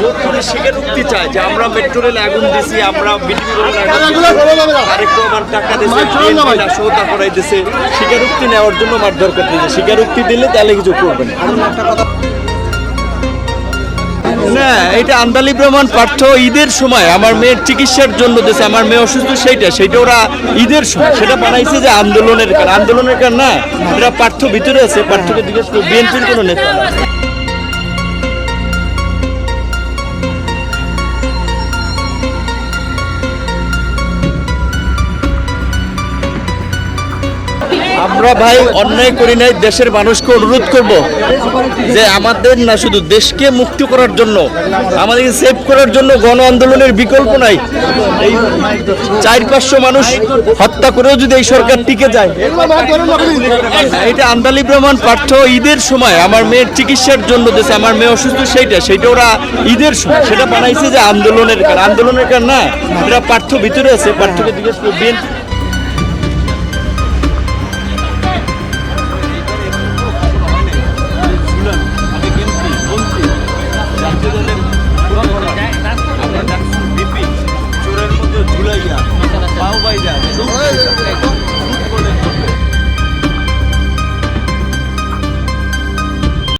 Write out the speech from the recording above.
জোর করে স্বীকারোক্তি চায় যে আমরা মেট্রো রেলে আগুন দিছি আমরা বিটিভি আরেক আমার টাকা দিয়েছে করাই দিয়েছে স্বীকারোক্তি নেওয়ার জন্য মারধর করতে দিয়েছে স্বীকারোক্তি দিলে তাহলে কিছু করবেন না। এটা আন্দালি প্রমাণ পাঠ্য ঈদের সময় আমার মেয়ের চিকিৎসার জন্য দিয়েছে আমার মেয়ে অসুস্থ সেইটা সেইটা ওরা ঈদের সময় সেটা বানাইছে যে আন্দোলনের কারণ। আন্দোলনের কারণ না এটা পাঠ্য ভিতরে আছে পাঠ্যকে জিজ্ঞেস করে বিএনপির কোনো নেতা আমরা ভাই অন্যায় করি নাই, দেশের মানুষকে অনুরোধ করব যে আমাদের না শুধু দেশকে মুক্ত করার জন্য, আমাদেরকে সেভ করার জন্য গণ আন্দোলনের বিকল্প নাই। এই চার পাঁচশো মানুষ হত্যা করেও যদি এই সরকার টিকে যায়। এটা আন্দালি প্রমাণ পার্থ ঈদের সময় আমার মেয়ের চিকিৎসার জন্য দিয়েছে, আমার মেয়ে অসুস্থ সেইটা সেইটা ওরা ঈদের সময় সেটা বানাইছে যে আন্দোলনের কারণ। আন্দোলনের কারণ না এটা পার্থ ভিতরে আছে পাঠ্যকে জিজ্ঞেস করে, বিএনপি ભાવભાઈ જાણે શું